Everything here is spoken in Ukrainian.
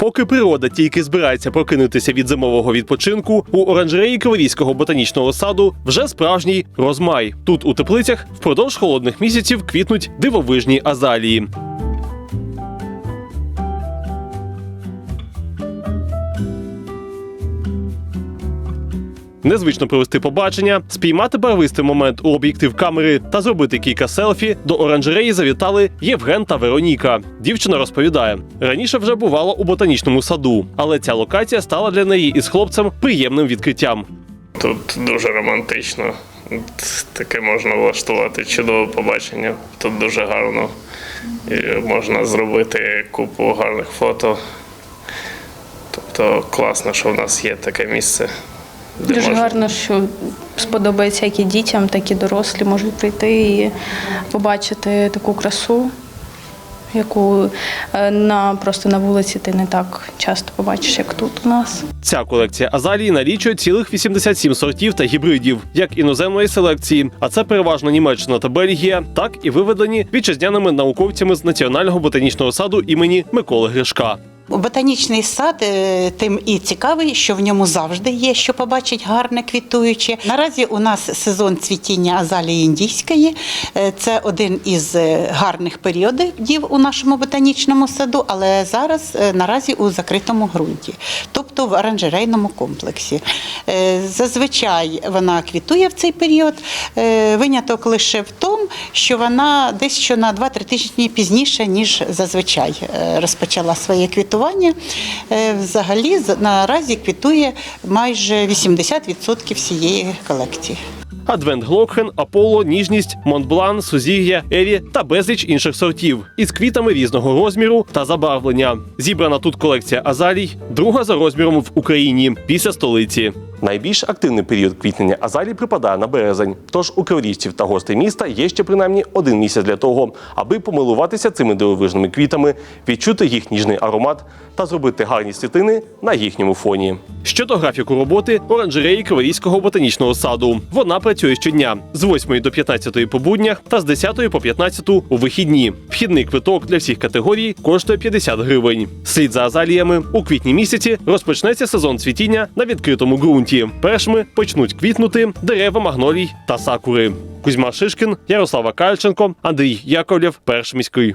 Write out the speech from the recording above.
Поки природа тільки збирається прокинутися від зимового відпочинку, у оранжереї Криворізького ботанічного саду вже справжній розмай. Тут у теплицях впродовж холодних місяців квітнуть дивовижні азалії. Незвично провести побачення, спіймати барвистий момент у об'єктив камери та зробити кілька селфі. До оранжереї завітали Євген та Вероніка. Дівчина розповідає, раніше вже бувала у ботанічному саду, але ця локація стала для неї із хлопцем приємним відкриттям. Тут дуже романтично. Таке можна влаштувати чудове побачення. Тут дуже гарно. І можна зробити купу гарних фото. Тобто класно, що в нас є таке місце. Дуже можна- гарно, що сподобається як і дітям, так і дорослі можуть прийти і побачити таку красу, яку е, на просто на вулиці ти не так часто побачиш, як тут у нас. Ця колекція азалії налічує цілих 87 сортів та гібридів, як іноземної селекції, а це переважно Німеччина та Бельгія, так і виведені вітчизняними науковцями з Національного ботанічного саду імені Миколи Гришка. Ботанічний сад е, тим і цікавий, що в ньому завжди є що побачить гарне квітуюче. Наразі у нас сезон цвітіння азалії індійської. Е, Це один із е, гарних періодів у нашому ботанічному саду, але зараз наразі у закритому ґрунті, тобто в оранжерейному комплексі. Зазвичай вона квітує в цей період. Виняток лише в тому, що вона десь що на 2-3 тижні пізніше, ніж зазвичай розпочала своє квітування. Е, Взагалі з- наразі квітує майже 80% всієї колекції. Адвент Глокхен, Аполло, Ніжність, Монблан, Сузір'я, Еві та безліч інших сортів із квітами різного розміру та забарвлення. Зібрана тут колекція азалій, друга за розміром в Україні після столиці. Найбільш активний період квітнення азалій припадає на березень. Тож у криворіжців та гостей міста є ще принаймні один місяць для того, аби помилуватися цими дивовижними квітами, відчути їх ніжний аромат та зробити гарні світлини на їхньому фоні. Щодо графіку роботи оранжереї Криворізького ботанічного саду. Вона працює щодня з 8 до 15 по буднях та з 10 по 15 у вихідні. Вхідний квиток для всіх категорій коштує 50 гривень. Слід за азаліями у квітні місяці розпочнеться сезон цвітіння на відкритому ґрунті. Першими почнуть квітнути дерева магнолій та сакури. Кузьма Шишкін, Ярослава Кальченко, Андрій Яковлєв, перший міський.